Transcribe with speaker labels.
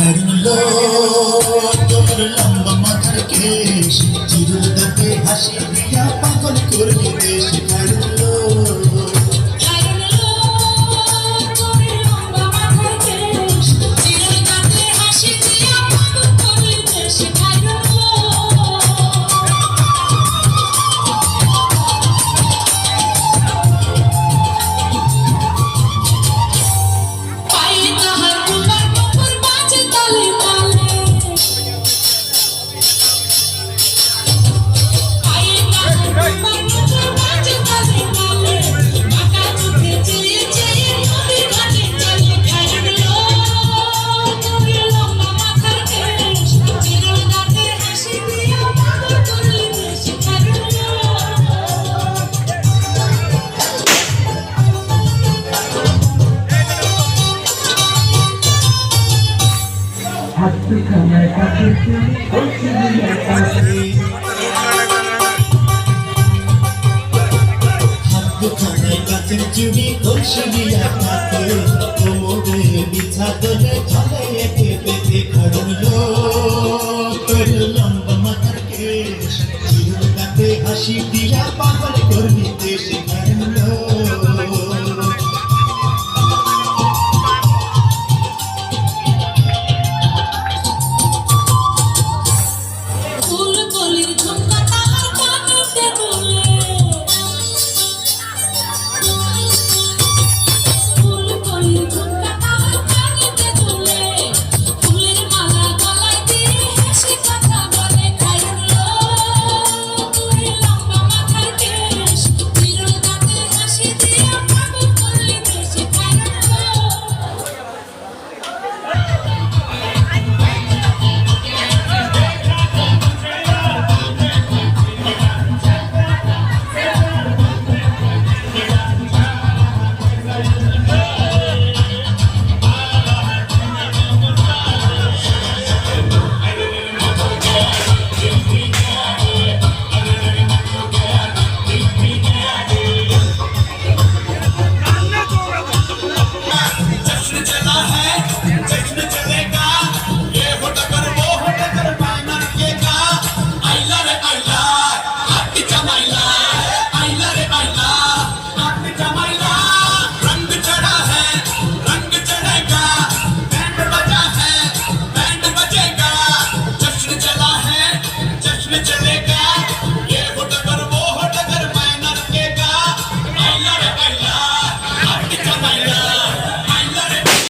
Speaker 1: হারিলো তোর লম্বা মাথার
Speaker 2: হাসি পাগল চুরি কলসি দিয়া থাকে তোমাদের বিছা দলে ঝালাইয়ে পেতে করল
Speaker 3: করল লম্বা মাথার কেশ চিরকাতে হাসি দিয়া পাগল করবি দেশে